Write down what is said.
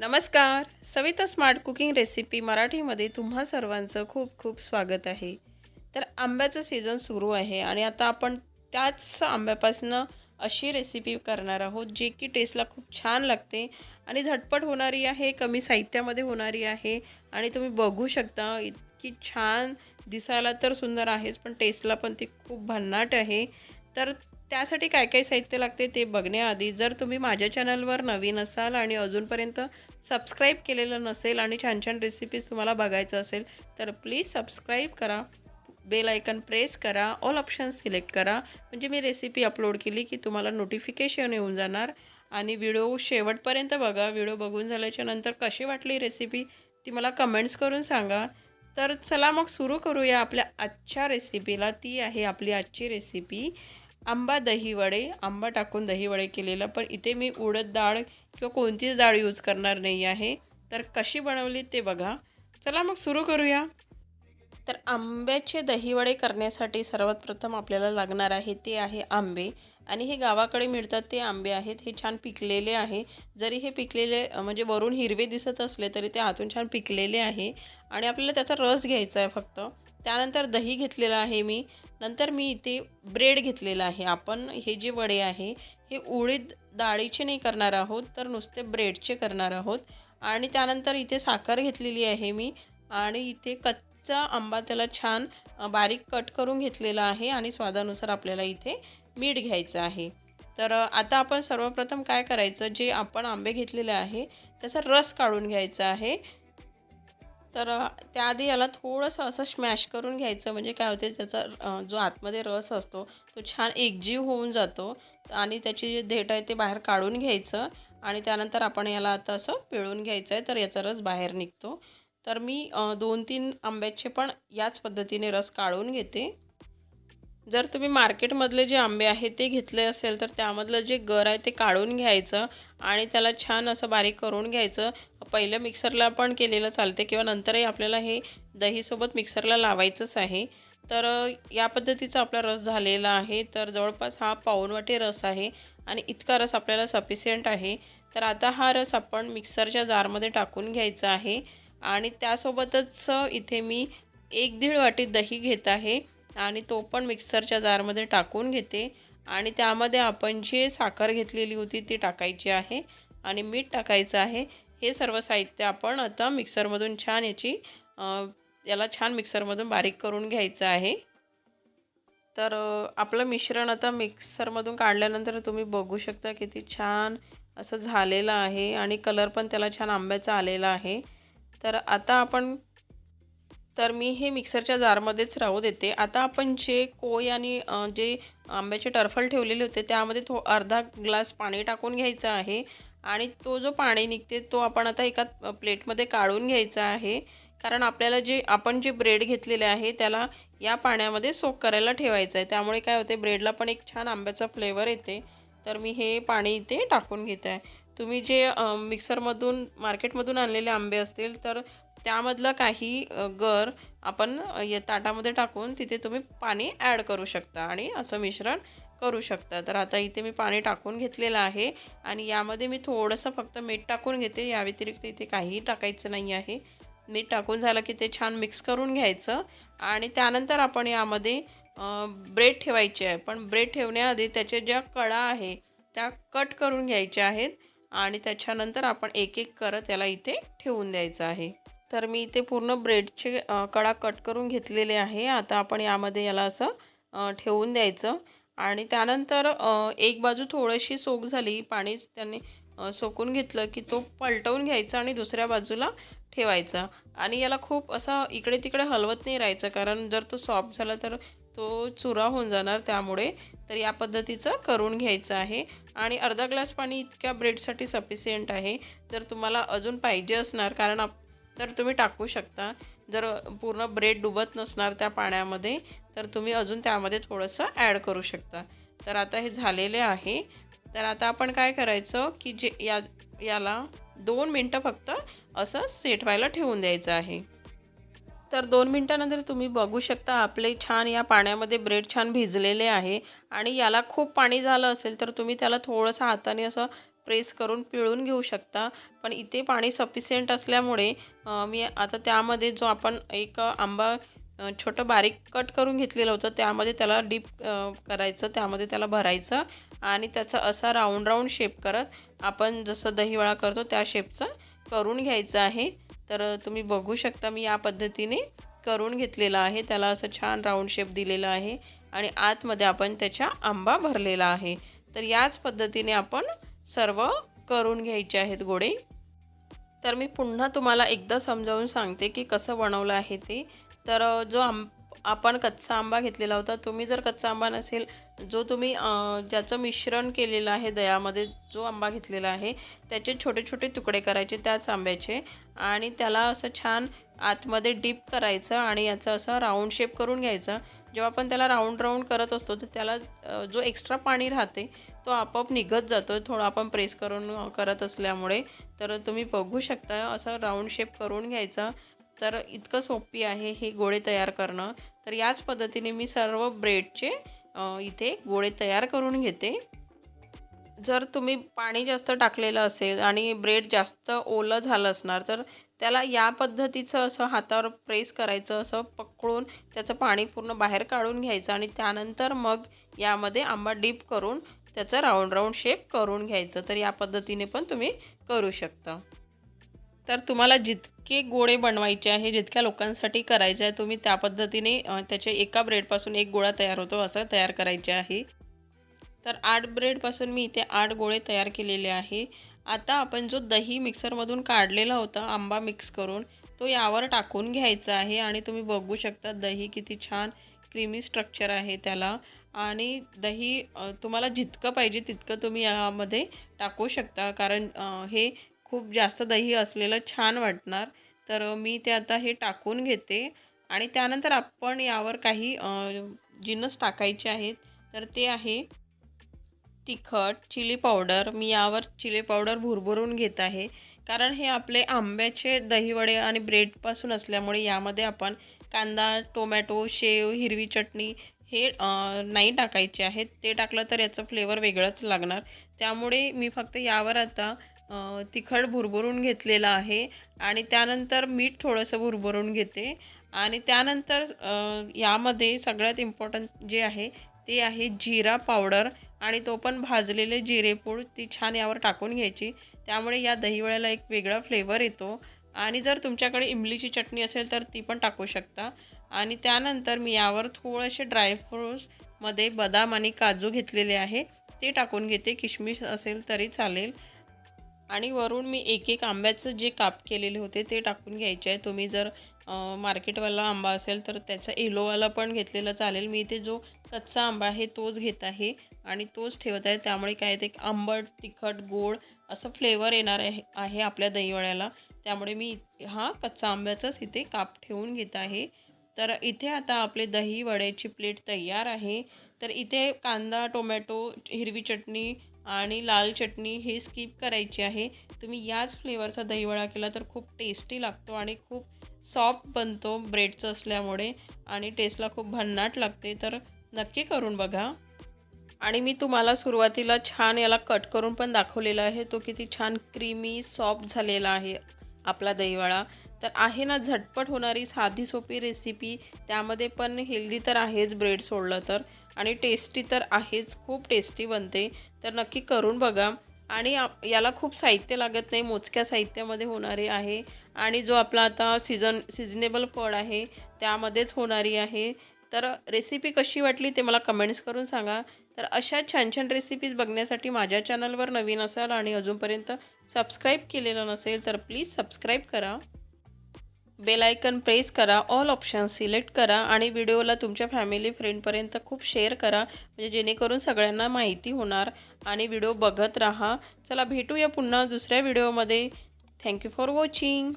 नमस्कार. Savita smart cooking recipe मराठीमध्ये तुम्हा सर्वांचं खूप खूप स्वागत आहे. तर आंब्याचं सीझन सुरू आहे आणि आता आपण त्याच आंब्यापासून अशी रेसिपी करणार आहोत जी की टेस्टला खूप छान लागते आणि झटपट होणारी आहे कमी साहित्यामध्ये होणारी आहे आणि तुम्ही बघू शकता इतकी छान दिसायला तर सुंदर आहेच पण टेस्टला पण ती खूप भन्नाट आहे. तर त्यासाठी काय काय साहित्य लागते ते बघण्याआधी जर तुम्ही माझ्या चॅनलवर नवीन असाल आणि अजूनपर्यंत सबस्क्राईब केलेलं नसेल आणि छान छान रेसिपीज तुम्हाला बघायचं असेल तर प्लीज सबस्क्राईब करा. बेल आयकन प्रेस करा. ऑल ऑप्शन सिलेक्ट करा. म्हणजे मी रेसिपी अपलोड केली की तुम्हाला नोटिफिकेशन येऊन जाणार. आणि व्हिडिओ शेवटपर्यंत बघा. व्हिडिओ बघून झाल्याच्यानंतर कशी वाटली रेसिपी ती मला कमेंट्स करून सांगा. तर चला मग सुरू करूया आपल्या आजच्या रेसिपीला ती आहे आपली आजची रेसिपी आंबा दहीवडे. आंबा टाकून दही वडे केलेलं पण इथे मी उडद डाळ किंवा कोणतीच डाळ यूज करणार नाही आहे. तर कशी बनवली ते बघा. चला मग सुरू करूया. तर आंब्याचे दहीवडे करण्यासाठी सर्वात प्रथम आपल्याला लागणार आहे ते आहे आंबे. आणि हे गावाकडे मिळतात ते आंबे आहेत. हे छान पिकलेले आहे. जरी हे पिकलेले म्हणजे वरून हिरवे दिसत असले तरी ते आतून छान पिकलेले आहे. आणि आपल्याला त्याचा रस घ्यायचा आहे फक्त. त्यानंतर दही घेतलेलं आहे मी. नंतर मी इथे ब्रेड घेतलेला आहे. आपण हे जे वडे आहे हे उडीद डाळीचे नाही करणार आहोत तर नुसते ब्रेडचे करणार आहोत. आणि त्यानंतर इथे साखर घेतलेली आहे मी. आणि इथे कच्चा आंबा त्याला छान बारीक कट करून घेतलेला आहे आणि स्वादानुसार आपल्याला इथे मीठ घ्यायचं आहे. तर आता आपण सर्वप्रथम काय करायचं? जे आपण आंबे घेतलेले आहे त्याचा रस काढून घ्यायचा आहे. तर त्याआधी याला थोडंसं असं स्मॅश करून घ्यायचं. म्हणजे काय होते त्याचा जो आतमध्ये रस असतो तो छान एकजीव होऊन जातो. आणि त्याची जे देठ आहे ते बाहेर काढून घ्यायचं. आणि त्यानंतर आपण याला आता असं पिळून घ्यायचं आहे तर याचा रस बाहेर निघतो. तर मी दोन तीन आंब्याचे पण याच पद्धतीने रस काढून घेते. जर तुम्ही मार्केटमधले जे आंबे आहेत ते घेतले असेल तर त्यामधलं जे गर आहे ते काढून घ्यायचं आणि त्याला छान असं बारीक करून घ्यायचं. पहिलं मिक्सरला पण केलेलं चालते किंवा नंतरही आपल्याला हे दहीसोबत मिक्सरला लावायचंच आहे. तर या पद्धतीचा आपला रस झालेला आहे. तर जवळपास हा पाऊणवाटी रस आहे आणि इतका रस आपल्याला सफिशियंट आहे. तर आता हा रस आपण मिक्सरच्या जारमध्ये टाकून घ्यायचा आहे. आणि त्यासोबतच इथे मी एक दीड वाटी दही घेत आहे. आणि तो पण मिक्सरच्या जारमध्ये टाकून घेते. आणि त्यामध्ये आपण जे साखर घेतलेली होती ती टाकायची आहे. आणि मीठ टाकायचं आहे. हे सर्व साहित्य आपण आता मिक्सरमधून छान याची याला छान मिक्सरमधून बारीक करून घ्यायचं आहे. तर आपलं मिश्रण आता मिक्सरमधून काढल्यानंतर तुम्ही बघू शकता किती छान असं झालेलं आहे. आणि कलर पण त्याला छान आंब्याचा आलेला आहे. तर आता आपण तर मी हे मिक्सरच्या जारमध्येच राहू देते. आता आपण जे कोय आणि जे आंब्याचे टरफल ठेवलेले होते त्यामध्ये थो अर्धा ग्लास पाणी टाकून घ्यायचं आहे. आणि तो जो पाणी निघते तो आपण आता एका प्लेटमध्ये काढून घ्यायचा आहे. कारण आपल्याला जे आपण जे ब्रेड घेतलेले आहे त्याला या पाण्यामध्ये सोक करायला ठेवायचं आहे. त्यामुळे काय होते ब्रेडला पण एक छान आंब्याचा फ्लेवर येते. तर मी हे पाणी इथे टाकून घेत आहे. तुम्ही जे मिक्सरमधून मार्केटमधून आणलेले आंबे असतील तर त्यामधलं काही गर आपण या ताटामध्ये टाकून तिथे तुम्ही पाणी ॲड करू शकता आणि असं मिश्रण करू शकता. तर आता इथे मी पाणी टाकून घेतलेलं आहे आणि यामध्ये मी थोडंसं फक्त मीठ टाकून घेते. या व्यतिरिक्त इथे काहीही टाकायचं नाही आहे. मीठ टाकून झालं की ते छान मिक्स करून घ्यायचं आणि त्यानंतर आपण यामध्ये ब्रेड ठेवायचे आहे. पण ब्रेड ठेवण्याआधी त्याच्या ज्या कडा आहे त्या कट करून घ्यायच्या आहेत आणि त्याच्यानंतर आपण एक एक करत याला इथे ठेवून द्यायचं आहे. तर मी इथे पूर्ण ब्रेडचे कडा कट करून घेतलेले आहे. आता आपण यामध्ये याला असं ठेवून द्यायचं. आणि त्यानंतर एक बाजू थोडीशी सोक झाली पाणी त्याने सोकून घेतलं की तो पलटवून घ्यायचा आणि दुसऱ्या बाजूला ठेवायचा. आणि याला खूप असं इकडे तिकडे हलवत नाही राहायचं कारण जर तो सॉफ्ट झाला तर तो चुरा होऊन जाणार त्यामुळे. तर या पद्धतीचं करून घ्यायचं आहे. आणि अर्धा ग्लास पाणी इतक्या ब्रेडसाठी सफिशियंट आहे. जर तुम्हाला अजून पाहिजे असणार कारण आप तर तुम्ही टाकू शकता. जर पूर्ण ब्रेड डुबत नसणार त्या पाण्यामध्ये तर तुम्ही अजून त्यामध्ये थोडंसं ॲड करू शकता. तर आता हे झालेले आहे. तर आता आपण काय करायचं की जे या याला दोन मिनटं फक्त असं सेट व्हायला ठेवून द्यायचं आहे. तर दोन मिनटानंतर तुम्ही बघू शकता आपले छान या पाण्यामध्ये ब्रेड छान भिजलेले आहे. आणि याला खूप पाणी झालं असेल तर तुम्ही त्याला थोडंसं हाताने असं प्रेस करून पिळून घेऊ शकता. पण इथे पाणी सफिशियंट असल्यामुळे मी आता त्यामध्ये जो आपण एक आंबा छोटं बारीक कट करून घेतलेलं होतं त्यामध्ये त्याला डीप करायचं त्यामध्ये त्याला भरायचं आणि त्याचा असा राऊंड राऊंड शेप करत आपण जसं दहीवडा करतो त्या शेपचं करून घ्यायचं आहे. तर तुम्ही बघू शकता मी या पद्धतीने करून घेतलेला आहे. त्याला असं छान राऊंड शेप दिलेला आहे आणि आतमध्ये आपण त्याच्या आंबा भरलेला आहे. तर याच पद्धतीने आपण सर्व करून घ्यायचे आहेत गोडे. तर मी पुन्हा तुम्हाला एकदा समजावून सांगते की कसं बनवलं आहे ते. तर जो आंब आपण कच्चा आंबा घेतलेला होता तुम्ही जर कच्चा आंबा नसेल जो तुम्ही ज्याचं मिश्रण केलेलं आहे दह्यामध्ये जो आंबा घेतलेला आहे त्याचे छोटे छोटे तुकडे करायचे त्याच आंब्याचे आणि त्याला असं छान आतमध्ये डीप करायचं आणि याचा असं राऊंड शेप करून घ्यायचं. जेव्हा आपण त्याला राऊंड राऊंड करत असतो तर त्याला जो एक्स्ट्रा पाणी राहते तो आपोआप निघत जातो थोडं आपण प्रेस करून करत असल्यामुळे. तर तुम्ही बघू शकता असं राऊंड शेप करून घ्यायचा. तर इतकं सोपी आहे हे गोळे तयार करणं. तर याच पद्धतीने मी सर्व ब्रेडचे इथे गोळे तयार करून घेते. जर तुम्ही पाणी जास्त टाकलेलं असेल आणि ब्रेड जास्त ओलं झालं असणार तर त्याला या पद्धतीचं असं हातावर प्रेस करायचं असं पकडून त्याचं पाणी पूर्ण बाहेर काढून घ्यायचं आणि त्यानंतर मग यामध्ये आंबा डीप करून त्याचं राऊंड राऊंड शेप करून घ्यायचं तर या पद्धतीने पण तुम्ही करू शकता. तर तुम्हाला जितके गोळे बनवायचे आहे जितक्या लोकांसाठी करायचे आहे तुम्ही त्या पद्धतीने त्याच्या एका ब्रेडपासून एक गोळा तयार होतो असं तयार करायचे आहे. तर आठ ब्रेडपासून मी इथे आठ गोळे तयार केलेले आहे. आता आपण जो दही मिक्सरमधून काढलेला होता आंबा मिक्स करून तो यावर टाकून घ्यायचा आहे. आणि तुम्ही बघू शकता दही किती छान क्रीमी स्ट्रक्चर आहे त्याला. आणि दही तुम्हाला जितकं पाहिजे तितकं तुम्ही यामध्ये टाकू शकता. कारण हे खूप जास्त दही असलेलं छान वाटणार. तर मी ते आता हे टाकून घेते. आणि त्यानंतर आपण यावर काही जिन्नस टाकायचे आहेत. तर ते आहे तिखट चिली पावडर. मी यावर चिली पावडर भुरभुरून घेत आहे. कारण हे आपले आंब्याचे दहीवडे आणि ब्रेडपासून असल्यामुळे यामध्ये आपण कांदा टोमॅटो शेव हिरवी चटणी हे नाही टाकायचे आहेत. ते टाकलं तर याचं फ्लेवर वेगळंच लागणार. त्यामुळे मी फक्त यावर आता तिखट भुरभुरून घेतलेलं आहे. आणि त्यानंतर मीठ थोडंसं भुरभुरून घेते. आणि त्यानंतर यामध्ये सगळ्यात इम्पॉर्टंट जे आहे ते आहे जिरा पावडर आणि तो पण भाजलेले जिरेपूड ती छान यावर टाकून घ्यायची. त्यामुळे या दहीवड्याला एक वेगळा फ्लेवर येतो. आणि जर तुमच्याकडे इमलीची चटणी असेल तर ती पण टाकू शकता. आणि त्यानंतर मी यावर थोडेसे ड्रायफ्रूट्समध्ये बदाम आणि काजू घेतलेले आहे. ते टाकून घेते. किशमिश असेल तरी चालेल. आणि वरून मी एक एक आंब्याचं जे काप केलेले होते ते टाकून घ्यायचे आहे. तुम्ही जर मार्केटवाला आंबा असेल तर त्याचा येलोवाला पण घेतलेलं चालेल. मी इथे जो कच्चा आंबा आहे तोच घेत आहे. आणि तोच ठेवत आहे. त्यामुळे काय ते आंबट तिखट गोड असं फ्लेवर येणार आहे आहे आपल्या दहीवड्याला. त्यामुळे मी हा कच्चा आंब्याचाच इथे काप ठेवून घेत आहे. तर इथे आता आपले दही वड्याची प्लेट तयार आहे. तर इथे कांदा टोमॅटो हिरवी चटणी आणि लाल चटणी हे स्किप करायची आहे. तुम्ही याच फ्लेवरचा दहीवडा केला तर खूप टेस्टी लागतो आणि खूप सॉफ्ट बनतो ब्रेडचं असल्यामुळे आणि टेस्टला खूप भन्नाट लागते. तर नक्की करून बघा. आणि मी तुम्हाला सुरुवातीला छान याला कट करून पण दाखवलेला आहे. तो किती छान क्रीमी सॉफ्ट झालेला आहे आपला दहीवडा तर आहे ना झटपट होणारी साधी सोपी रेसिपी त्यामध्ये पण हेल्दी तर आहेच ब्रेड सोडलं तर. आणि टेस्टी तर आहेच खूप टेस्टी बनते. तर नक्की करून बघा. आणि याला खूप साहित्य लागत नाही मोजक्या साहित्यामध्ये होणारे आहे. आणि जो आपला आता सीझन सिजनेबल फळ आहे त्यामध्येच होणारी आहे. तर रेसिपी कशी वाटली ते मला कमेंट्स करून सांगा. तर अशा छान छान रेसिपीज बघण्यासाठी माझ्या चॅनलवर नवीन असाल आणि अजूनपर्यंत सबस्क्राईब केलेलं नसेल तर प्लीज सबस्क्राईब करा. बेल आयकन प्रेस करा ऑल ऑप्शन सिलेक्ट करा आणि व्हिडिओला तुमच्या फॅमिली फ्रेंडपर्यंत खूप शेअर करा. म्हणजे जेणेकरून सगळ्यांना माहिती होणार आणि व्हिडिओ बघत राहा. चला भेटूया पुन्हा दुसऱ्या व्हिडिओमध्ये थँक्यू फॉर वॉचिंग